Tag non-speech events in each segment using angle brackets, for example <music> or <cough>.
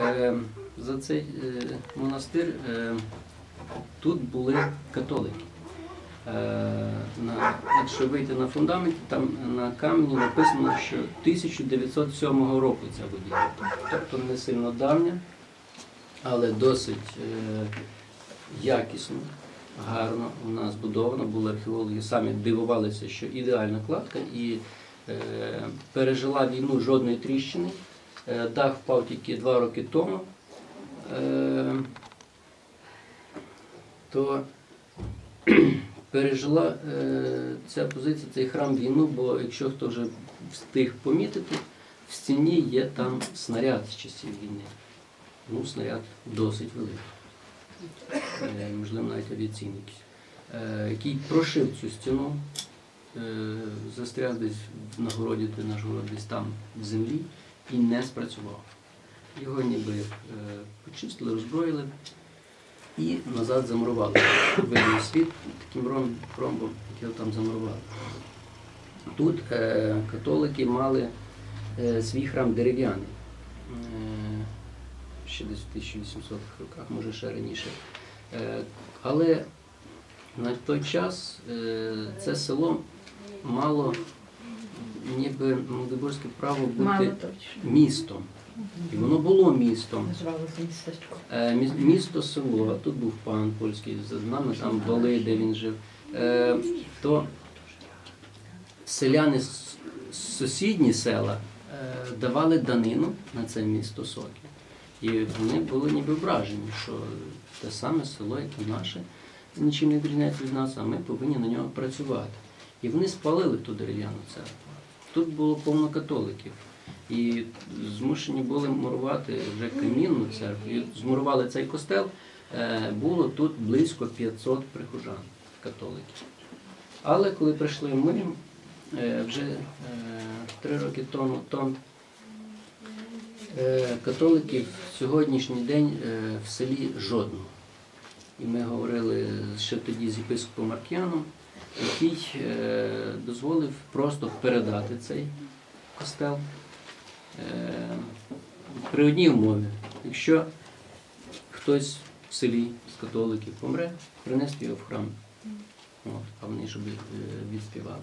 Е, За цей е, монастир е, тут були католики. Е, якщо вийти на фундамент, там на камені написано, що 1907 року ця будівля. Тобто не сильно давня, але досить е, якісно, гарно вона збудована. Були археологи, самі дивувалися, що ідеальна кладка і пережила війну жодної тріщини. Е, Дах впав тільки два роки тому. Е, То <clears throat> пережила е, ця позиція, цей храм війну, бо якщо хто вже встиг помітити, в стіні є там снаряд з часів війни. Ну, снаряд досить великий. Можливо, навіть авіаційний який прошив цю стіну, застряг десь на городі, де наш город десь там в землі і не спрацював. Його ніби е, почистили, роззброїли і назад замурували. Видно світ таким ром- ромбом, його там замурували. Тут е, католики мали е, свій храм дерев'яний. Е, ще десь в 1800-х роках, може ще раніше. Е, але на той час е, це село мало ніби Молодоборське право бути містом. І воно було містом. Е, міс- Місто село, а тут був пан польський, за нами там вали, де він жив. Е, То селяни з сусідні села е, давали данину на це місто Сокіл. І вони були ніби вражені, що те саме село, як і наше, нічим не відрізняється від нас, а ми повинні на нього працювати. І вони спалили ту дерев'яну церкву. Тут було повно католиків. І змушені були мурувати вже камінну церкву. Змурували цей костел. Е, Було тут близько 500 прихожан католиків. Але коли прийшли ми, е, вже е, три роки тому, е, католиків сьогоднішній день в селі жодного. І ми говорили ще тоді з єпископом Маркіаном, який е, дозволив просто передати цей костел е, при одній умові. Якщо хтось в селі з католиків помре, принести його в храм. От, а вони щоб е, відспівали.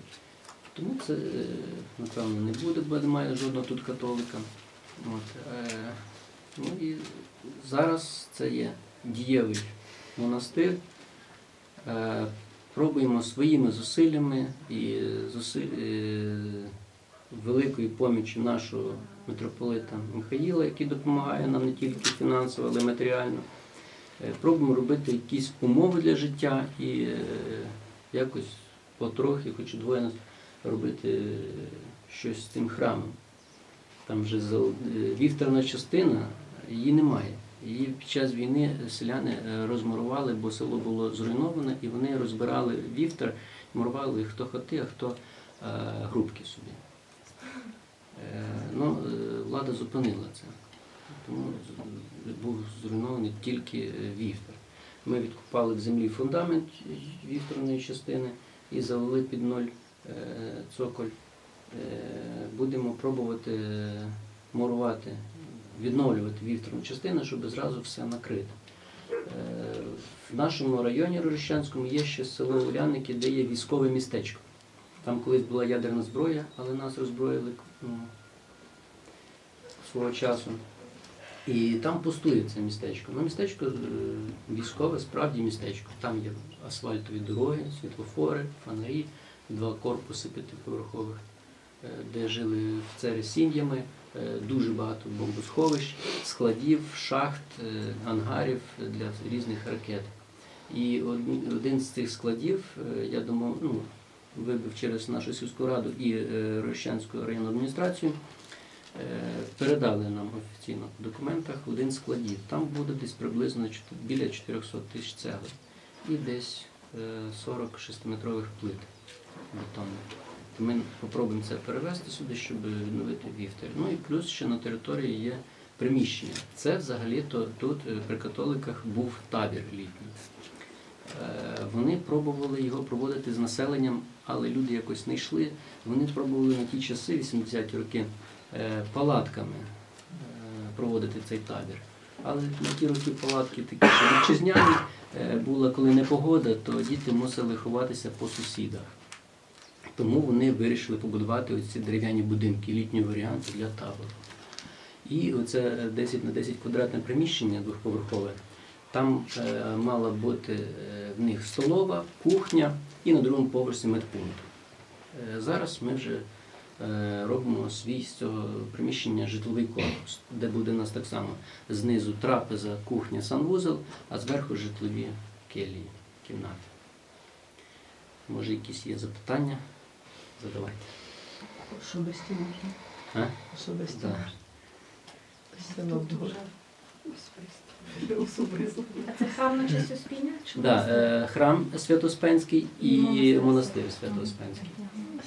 Тому це, напевно, не буде, бо немає жодного тут католика. От, ну і зараз це є дієвий монастир. Е, Пробуємо своїми зусиллями і зусиль, е, великою поміччю нашого митрополита Михаїла, який допомагає нам не тільки фінансово, але й матеріально. Е, Пробуємо робити якісь умови для життя і якось потрохи, хоч двоє нас, робити щось з цим храмом. Там вже вівторна частина, її немає. Її під час війни селяни е, розмурували, бо село було зруйноване, і вони розбирали вівтар, мурували хто хати, а хто е, грубки собі. Е, Ну, влада зупинила це. Тому був зруйнований тільки вівтар. Ми відкопали в землі фундамент вівторної частини і залили під ноль цоколь. Будемо пробувати мурувати, відновлювати вівторну частину, щоб зразу все накрити. Е, В нашому районі Рожищанському є ще село Уляники, де є військове містечко. Там колись була ядерна зброя, але нас роззброїли ну, свого часу. І там пустує це містечко. Ну, містечко е, військове, справді містечко. Там є асфальтові дороги, світлофори, фонарі, два корпуси п'ятиповерхових, е, де жили офіцери з сім'ями, дуже багато бомбосховищ, складів, шахт, е, ангарів для різних ракет. І один з цих складів, е, я думав, ну, вибив через нашу сільську раду і е, Рощанську районну адміністрацію. Е, Передали нам офіційно в документах один складів. Там буде десь приблизно біля 400 тисяч цегли і десь е, 40 6-метрових плит бетонних. То Ми спробуємо це перевести сюди, щоб відновити вівтар. Ну і плюс ще на території є приміщення. Це взагалі-то тут е, при католиках був табір літній. Е, Вони пробували його проводити з населенням, але люди якось не йшли. Вони пробували на ті часи, 80-ті роки, е, палатками. Проводити цей табір. Але на ті роки палатки такі, що вітчизняні була, коли не погода, то діти мусили ховатися по сусідах. Тому вони вирішили побудувати оці дерев'яні будинки, літній варіант для табору. І оце 10 на 10 квадратне приміщення двохповерхове. Там е, мала бути е, в них столова, кухня і на другому поверсі медпункт. Е, зараз ми вже е, робимо свій з цього приміщення житловий корпус, де буде у нас так само знизу трапеза, кухня, санвузол, а зверху житлові келії, кімнати. Може, якісь є запитання? Задавайте. Особисті можна. А? Особисті Да. можна. Особисто. А це храм на честь Успіння? Да, монастир? е, храм Святоспенський і монастир Святоспенський.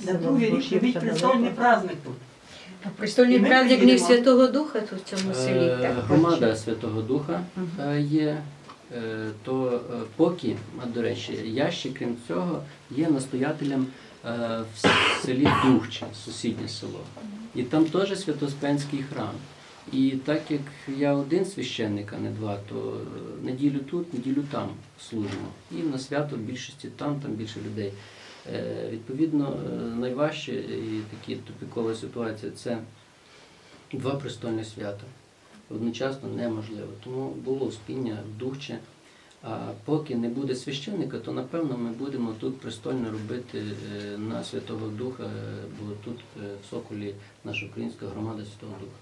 На другий рік живіть престольний праздник тут. А престольний праздник не. Святого Духа тут в цьому селі. Е, Так, Громада Святого Духа е, є. То поки, а до речі, я ще крім цього є настоятелем в селі Духче, сусіднє село. І там теж Святоспенський храм. І так як я один священник, а не два, то е, неділю тут, неділю там служимо. І на свято в більшості там, там більше людей. Е, Відповідно, е, найважче і такі тупікова ситуація це два престольні свята. Одночасно неможливо. Тому було спіння в Духче. Поки не буде священника, то напевно ми будемо тут престольно робити е, на Святого Духа, е, бо тут е, в Соколі наша українська громада Святого Духа.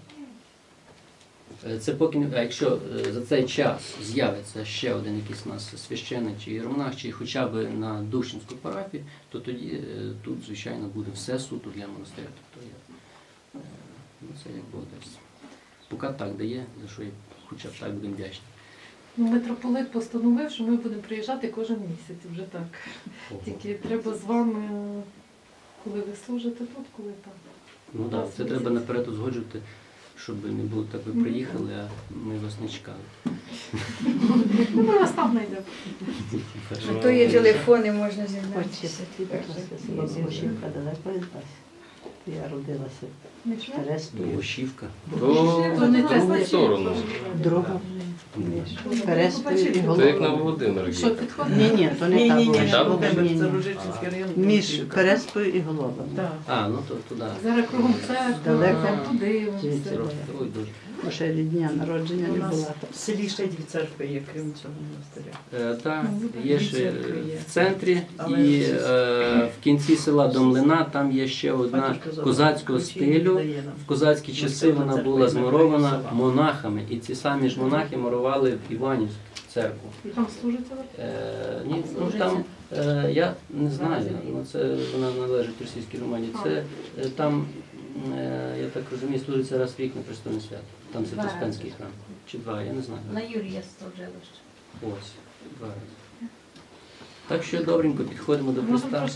Це поки а якщо за цей час з'явиться ще один якийсь у нас священник чи іеромонах, чи хоча б на Душинську парафію, то тоді тут, звичайно, буде все суто для монастиря. Тобто я, ну, це як дасть. Поки так дає, за що я хоча б так будемо вдячні. Ну, митрополит постановив, що ми будемо приїжджати кожен місяць вже так. Ого. Тільки треба з вами, коли ви служите тут, коли там. Ну так, це треба наперед узгоджувати, щоб не було так, ви приїхали, а ми вас не чекали. Ну, ми вас там знайдемо. А то є телефони, можна далеко від вас. Я родилася в. То другу сторону. Друга. Переспі і Це як на голова. Володимир. Що, підходить? Ні, ні, то не Ні, ні, ні, була. Володимир, Ні, це ні. Ружичівський район. Між Переспою і Головами. Так. А, ну то туди. Зараз кругом церкви, Далеко? там туди, Звідси. все. Ой, дуже. Бо ще від дня народження не була там. в селі ще дві церкви є, крім цього монастиря. Е, Так, Ну, є ще в центрі і е, в кінці села Домлина там є ще одна козацького стилю. В козацькі часи вона була змурована монахами, і ці самі ж монахи мурували в Іванівську церкву. І там служите ви? Е, ні, ну там е, я не знаю, ну це вона належить російській Романі. Це е, там, е, я так розумію, служиться раз в рік на престольне свято. Там Святоспенський храм. Чи два, я не знаю. На Юрія Стовжилища. Ось, два рази. Так що добренько підходимо до Христа.